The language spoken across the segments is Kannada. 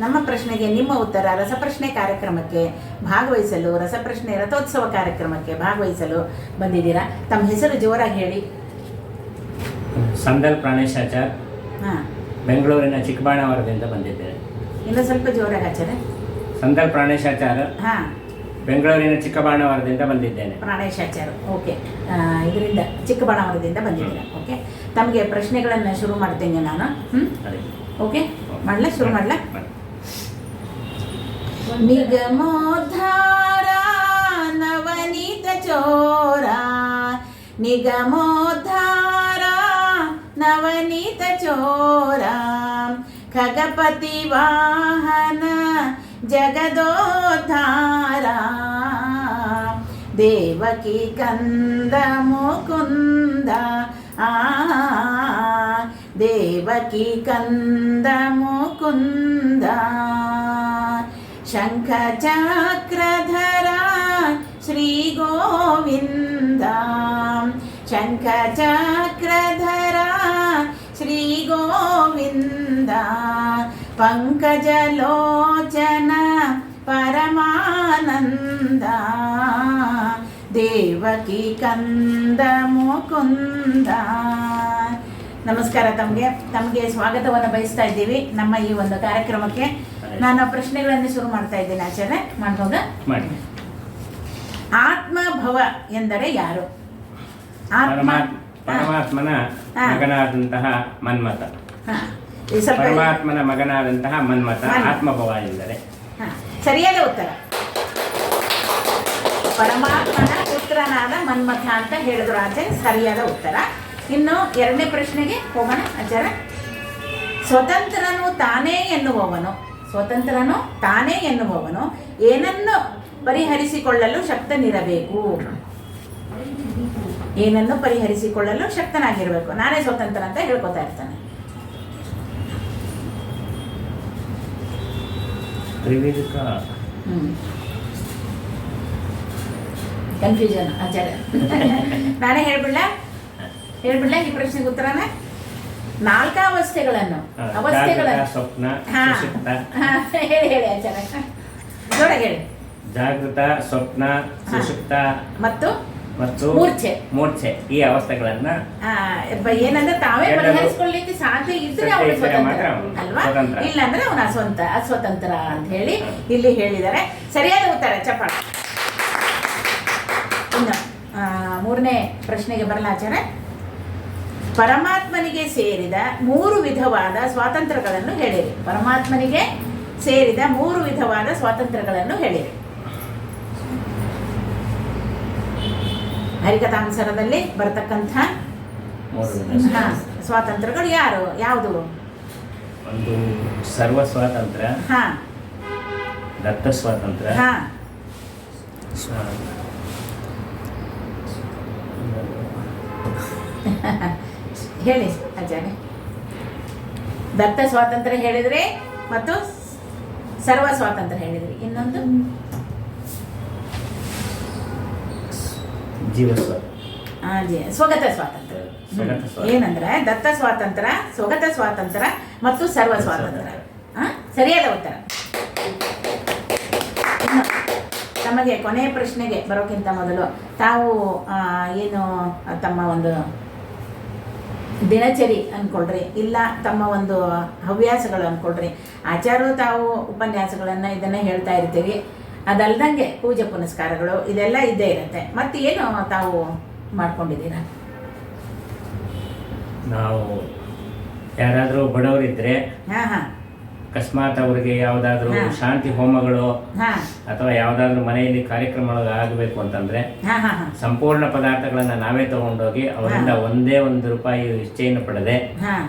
ನಮ್ಮ ಪ್ರಶ್ನೆಗೆ ನಿಮ್ಮ ಉತ್ತರ ರಸಪ್ರಶ್ನೆ ಕಾರ್ಯಕ್ರಮಕ್ಕೆ ಭಾಗವಹಿಸಲು ರಸಪ್ರಶ್ನೆ ರಥೋತ್ಸವ ಕಾರ್ಯಕ್ರಮಕ್ಕೆ ಭಾಗವಹಿಸಲು ಬಂದಿದ್ದೀರಾ? ತಮ್ಮ ಹೆಸರು ಜೋರಾಗಿ ಹೇಳಿ. ಸಂದಲ್ ಪ್ರಾಣೇಶಾಚಾರ್. ಹಾಂ. ಬೆಂಗಳೂರಿನ ಚಿಕ್ಕಬಾಣಾವರದಿಂದ ಬಂದಿದ್ದೇನೆ. ಇನ್ನೂ ಸ್ವಲ್ಪ ಜೋರಾಗಿ ಆಚಾರ. ಸಂದಲ್ ಪ್ರಾಣೇಶಾಚಾರ್. ಹಾಂ. ಬೆಂಗಳೂರಿನ ಚಿಕ್ಕಬಾಣಾವರದಿಂದ ಬಂದಿದ್ದೇನೆ. ಪ್ರಾಣೇಶಾಚಾರ ಓಕೆ. ಇದರಿಂದ ಚಿಕ್ಕಬಾಣಾವರದಿಂದ ಬಂದಿದ್ದೀರಾ? ಓಕೆ. ತಮಗೆ ಪ್ರಶ್ನೆಗಳನ್ನು ಶುರು ಮಾಡ್ತೇನೆ ನಾನು. ಹ್ಞೂ ಅದೇ. ಓಕೆ? ಮಾಡಲಾ? ಶುರು ಮಾಡಲಾ? ಮಾಡಿ. నవనీత చోరా నిగమోద్ధారా నవనీత చోరా ఖగపతి వాహన జగదోద్ధారా దేవకి కుంద ముకుంద దేవకి కందము ముకుందా ಶಂಖ ಚಕ್ರಧರ ಶ್ರೀ ಗೋವಿಂದ ಪಂಕಜಲೋಚನ ಪರಮಾನಂದ ದೇವಕಿ ಕಂದ ಮುಕುಂದ ನಮಸ್ಕಾರ ತಮಗೆ ತಮಗೆ ಸ್ವಾಗತವನ್ನು ಬಯಸ್ತಾ ಇದ್ದೀವಿ ನಮ್ಮ ಈ ಒಂದು ಕಾರ್ಯಕ್ರಮಕ್ಕೆ. ನಾನು ಪ್ರಶ್ನೆಗಳನ್ನು ಶುರು ಮಾಡ್ತಾ ಇದ್ದೇನೆ ಆಚಾರ್ಯ. ಮಾಡ್ಬೋದ? ಮಾಡಿ. ಆತ್ಮಭವ ಎಂದರೆ ಯಾರು? ಆತ್ಮ ಪರಮಾತ್- ಪರಮಾತ್ಮನ. ಮಗನಾದಂತಹ ಮನ್ಮತ ಪರಮಾತ್ಮನ ಮಗನಾದಂತಹ ಮನ್ಮತ. ಆತ್ಮಭವ ಎಂದರೆ. ಹಾ. ಸರಿಯಾದ ಉತ್ತರ. ಪರಮಾತ್ಮನ ಪುತ್ರನಾದ ಮನ್ಮಥ ಅಂತ ಹೇಳಿದ್ರು ಆಚಾರ್ಯ. ಸರಿಯಾದ ಉತ್ತರ. ಇನ್ನು ಎರಡನೇ ಪ್ರಶ್ನೆಗೆ ಹೋಗೋಣ ಆಚಾರ ಸ್ವತಂತ್ರನು ತಾನೇ ಎನ್ನುವವನು. ಸ್ವತಂತ್ರನು ತಾನೇ ಎನ್ನುವವನು ಏನನ್ನು ಪರಿಹರಿಸಿಕೊಳ್ಳಲು ಶಕ್ತನಿರಬೇಕು. ಏನನ್ನು ಪರಿಹರಿಸಿಕೊಳ್ಳಲು ಶಕ್ತನಾಗಿರಬೇಕು. ನಾನೇ ಸ್ವತಂತ್ರ ಅಂತ ಹೇಳ್ಕೊತಾ ಇರ್ತಾನೆ. ಕನ್ಫ್ಯೂಷನ್ ಆಚಾರ್ಯ. ನಾನೇ ಹೇಳ್ಬಿಡ್ಲ? ಹೇಳ್ಬಿಡ್ಲ ಈ ಪ್ರಶ್ನೆಗೆ ಉತ್ತರನ? ನಾಲ್ಕಾವಸ್ಥೆಗಳನ್ನು. ಅವಸ್ಥೆಗಳನ್ನು. ಅವಸ್ಥೆಗಳನ್ನು ಸ್ವಪ್ನ ಹೇಳಿ ಹೇಳಿ ಆಚಾರ್ಯ. ಜೋರಾಗಿ ಹೇಳಿ. ಜಾಗೃತ ಸ್ವಪ್ನ ಸುಷುಪ್ತ ಮತ್ತು? ಮತ್ತು? ಮೂರ್ಛೆ. ಮೂರ್ಛೆ. ಈ ಅವಸ್ಥೆಗಳನ್ನ ಏನಂದ್ರೆ ತಾವೇ ಪರಿಹರಿಸಿಕೊಳ್ಳಿಕ್ಕೆ ಸಾಧ್ಯ ಇದ್ರೆ ಇದ್ರೆ ಸ್ವತಂತ್ರ. ಅಲ್ವಾ. ಇಲ್ಲ ಅಂದ್ರೆ ಅವನ ಅಸ್ವಂತ ಅಸ್ವತಂತ್ರ ಅಂತ ಹೇಳಿ ಇಲ್ಲಿ ಹೇಳಿದ್ದಾರೆ. ಸರಿಯಾದ ಉತ್ತರ ಚಪ್ಪಾಳ. ಇನ್ನು ಮೂರನೇ ಪ್ರಶ್ನೆಗೆ ಬರಲಾಚಾರ ಪರಮಾತ್ಮನಿಗೆ ಸೇರಿದ ಮೂರು ವಿಧವಾದ ಸ್ವಾತಂತ್ರ್ಯಗಳನ್ನು ಹೇಳಿರಿ. ಪರಮಾತ್ಮನಿಗೆ ಸೇರಿದ ಮೂರು ವಿಧವಾದ ಸ್ವಾತಂತ್ರ್ಯಗಳನ್ನು ಹೇಳಿರಿ. ಹರಿಕಥಾನುಸಾರದಲ್ಲಿ ಬರತಕ್ಕಂಥ ಸ್ವಾತಂತ್ರ್ಯಗಳು ಯಾರು? ಯಾವುದು? ಒಂದು ಸರ್ವ ಸ್ವಾತಂತ್ರ್ಯ ಹಾ. ದತ್ತ ಸ್ವಾತಂತ್ರ್ಯ ಹಾ. ಹೇಳಿ ಆಚಾರ್ಯ ದತ್ತ ಸ್ವಾತಂತ್ರ್ಯ ಹೇಳಿದ್ರಿ ಮತ್ತು ಸರ್ವ ಸ್ವಾತಂತ್ರ್ಯ ಹೇಳಿದ್ರಿ ಇನ್ನೊಂದು? ಜೀವಸ್ವ ಆ, ಜಿ- ಸ್ವಗತ ಸ್ವಾತಂತ್ರ್ಯ. ಏನಂದ್ರೆ ದತ್ತ ಸ್ವಾತಂತ್ರ್ಯ ಸ್ವಗತ ಸ್ವಾತಂತ್ರ್ಯ ಮತ್ತು ಸರ್ವ ಸ್ವಾತಂತ್ರ್ಯ. ಸರಿಯಾದ ಉತ್ತರ. ತಮಗೆ ಕೊನೆಯ ಪ್ರಶ್ನೆಗೆ ಬರೋಕ್ಕಿಂತ ಮೊದಲು ತಾವು ಏನು ತಮ್ಮ ಒಂದು ದಿನಚರಿ ಅಂದ್ಕೊಳ್ರಿ ಇಲ್ಲ ತಮ್ಮ ಒಂದು ಹವ್ಯಾಸಗಳು ಅಂದ್ಕೊಳ್ರಿ ಆಚಾರು ತಾವು ಉಪನ್ಯಾಸಗಳನ್ನು ಇದನ್ನು ಹೇಳ್ತಾ ಇರ್ತೀವಿ. ಅದಲ್ದಂಗೆ ಪೂಜೆ ಪುನಸ್ಕಾರಗಳು ಇದೆಲ್ಲ ಇದ್ದೇ ಇರುತ್ತೆ. ಮತ್ತೆ ಏನು ತಾವು ಮಾಡ್ಕೊಂಡಿದ್ದೀರಾ? ನಾವು ಯಾರಾದರೂ ಬಡವರಿದ್ದರೆ ಹಾಂ ಹಾ. ಅಕಸ್ಮಾತ್ ಅವರಿಗೆ ಯಾವ್ದಾದ್ರು ಶಾಂತಿ ಹೋಮಗಳು ಅಥವಾ ಯಾವ್ದಾದ್ರು ಮನೆಯಲ್ಲಿ ಕಾರ್ಯಕ್ರಮಗಳು ಆಗಬೇಕು ಅಂತಂದ್ರೆ ಸಂಪೂರ್ಣ ಪದಾರ್ಥಗಳನ್ನ ನಾವೇ ತಗೊಂಡೋಗಿ ಅವರಿಂದ ಒಂದೇ ಒಂದು ರೂಪಾಯಿ ಇಚ್ಛೆಯನ್ನು ಪಡೆದೆ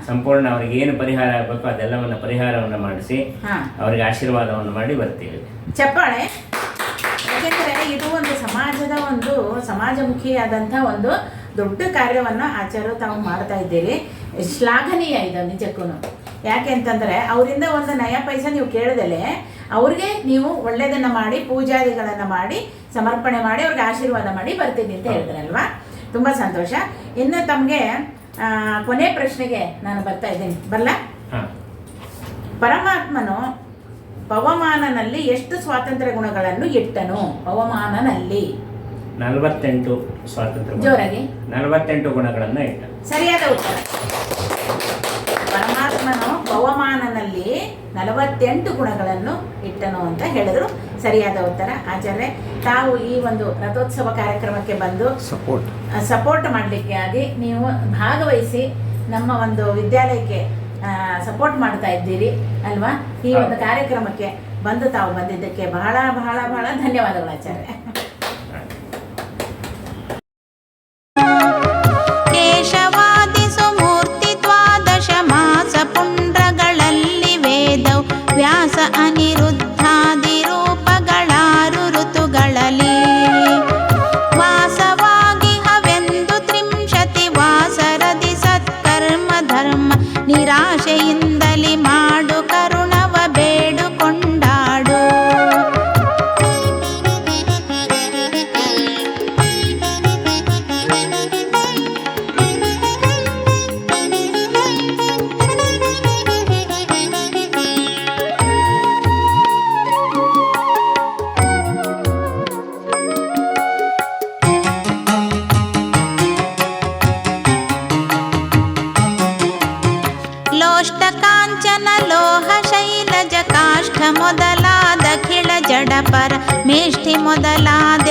ಸಂಪೂರ್ಣ ಅವರಿಗೆ ಏನು ಪರಿಹಾರ ಆಗಬೇಕು ಅದೆಲ್ಲವನ್ನ ಪರಿಹಾರವನ್ನ ಮಾಡಿಸಿ ಅವರಿಗೆ ಆಶೀರ್ವಾದವನ್ನು ಮಾಡಿ ಬರ್ತೀವಿ. ಚಪ್ಪಾಳೆ. ಯಾಕೆಂದ್ರೆ ಇದು ಒಂದು ಸಮಾಜದ ಒಂದು ಸಮಾಜಮುಖಿಯಾದಂಥ ಒಂದು ದೊಡ್ಡ ಕಾರ್ಯವನ್ನು ಆಚಾರ ತಾವು ಮಾಡ್ತಾ ಇದ್ದೀರಿ. ಶ್ಲಾಘನೀಯ ಇದು ನಿಜಕ್ಕೂ ಯಾಕೆ ಅಂತಂದರೆ ಅವರಿಂದ ಒಂದು ನಯ ಪೈಸೆ ನೀವು ಕೇಳಿದಲೆ ಅವ್ರಿಗೆ ನೀವು ಒಳ್ಳೆಯದನ್ನು ಮಾಡಿ ಪೂಜಾದಿಗಳನ್ನು ಮಾಡಿ ಸಮರ್ಪಣೆ ಮಾಡಿ ಅವ್ರಿಗೆ ಆಶೀರ್ವಾದ ಮಾಡಿ ಬರ್ತೀನಿ ಅಂತ ಹೇಳಿದ್ರಲ್ವಾ? ತುಂಬ ಸಂತೋಷ. ಇನ್ನು ತಮಗೆ ಕೊನೆ ಪ್ರಶ್ನೆಗೆ ನಾನು ಬರ್ತಾ ಇದ್ದೀನಿ. ಬರಲ್ಲ ಪರಮಾತ್ಮನು ಪವಮಾನನಲ್ಲಿ ಎಷ್ಟು ಸ್ವಾತಂತ್ರ್ಯ ಗುಣಗಳನ್ನು ಇಟ್ಟನು? ಪವಮಾನನಲ್ಲಿ. ನಲವತ್ತೆಂಟು ಸ್ವಾತಂತ್ರ್ಯ ಜೋರಾಗಿ. ನಲವತ್ತೆಂಟು ಗುಣಗಳನ್ನು ಇಟ್ಟ. ಸರಿಯಾದ ಉತ್ತರ. ಪರಮಾತ್ಮನು ಪವಮಾನನಲ್ಲಿ ನಲವತ್ತೆಂಟು ಗುಣಗಳನ್ನು ಇಟ್ಟನು ಅಂತ ಹೇಳಿದ್ರು. ಸರಿಯಾದ ಉತ್ತರ ಆಚಾರ್ಯ ತಾವು ಈ ಒಂದು ರಥೋತ್ಸವ ಕಾರ್ಯಕ್ರಮಕ್ಕೆ ಬಂದು ಸಪೋರ್ಟ್ ಸಪೋರ್ಟ್ ಮಾಡಲಿಕ್ಕೆ ಆಗಿ ನೀವು ಭಾಗವಹಿಸಿ ನಮ್ಮ ಒಂದು ವಿದ್ಯಾಲಯಕ್ಕೆ ಸಪೋರ್ಟ್ ಮಾಡ್ತಾ ಇದ್ದೀರಿ ಅಲ್ವಾ? ಈ ಒಂದು ಕಾರ್ಯಕ್ರಮಕ್ಕೆ ಬಂದು ತಾವು ಬಂದಿದ್ದಕ್ಕೆ ಬಹಳ ಬಹಳ ಬಹಳ ಧನ್ಯವಾದಗಳು ಆಚಾರ್ಯ. ಮೊದಲಾದ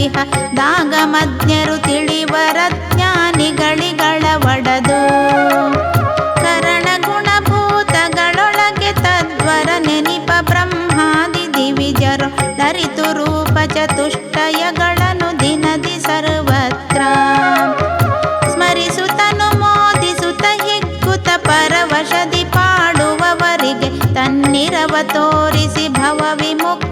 ಕಿವಿಹ ದಾಗ ತಿಳಿವರ ಜ್ಞಾನಿಗಳಿಗಳ ಒಡದು. ಕರಣ ಗುಣಭೂತಗಳೊಳಗೆ ತದ್ವರ ನೆನಿಪ ಬ್ರಹ್ಮಾದಿ ದಿವಿಜರು ಧರಿತು ರೂಪ ಚತುಷ್ಟಯಗಳನ್ನು ದಿನದಿ ಸರ್ವತ್ರ. ಸ್ಮರಿಸುತನು, ಮೋದಿಸುತ ಹಿಗ್ಗುತ ಪರವಶದಿ ಪಾಡುವವರಿಗೆ ತನ್ನಿರವ ತೋರಿಸಿ ಭವ ವಿಮುಕ್ತ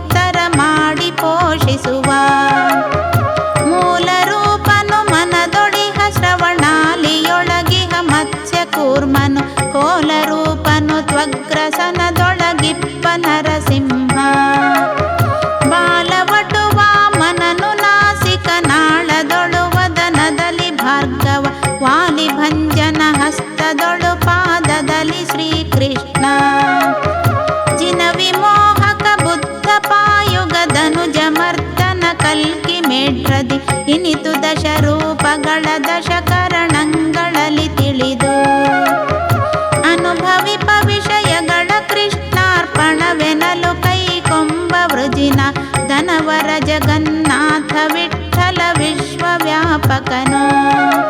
パカの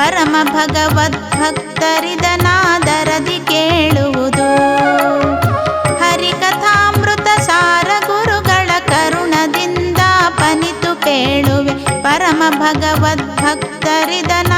ಪರಮ ಭಗವದ್ಭಕ್ತರಿದನಾದರದಿ ಕೇಳುವುದು. ಹರಿಕಥಾಮೃತ ಸಾರ ಗುರುಗಳ ಕರುಣದಿಂದ ಪನಿತು ಕೇಳುವೆ. ಪರಮ ಭಗವದ್ಭಕ್ತರಿದನ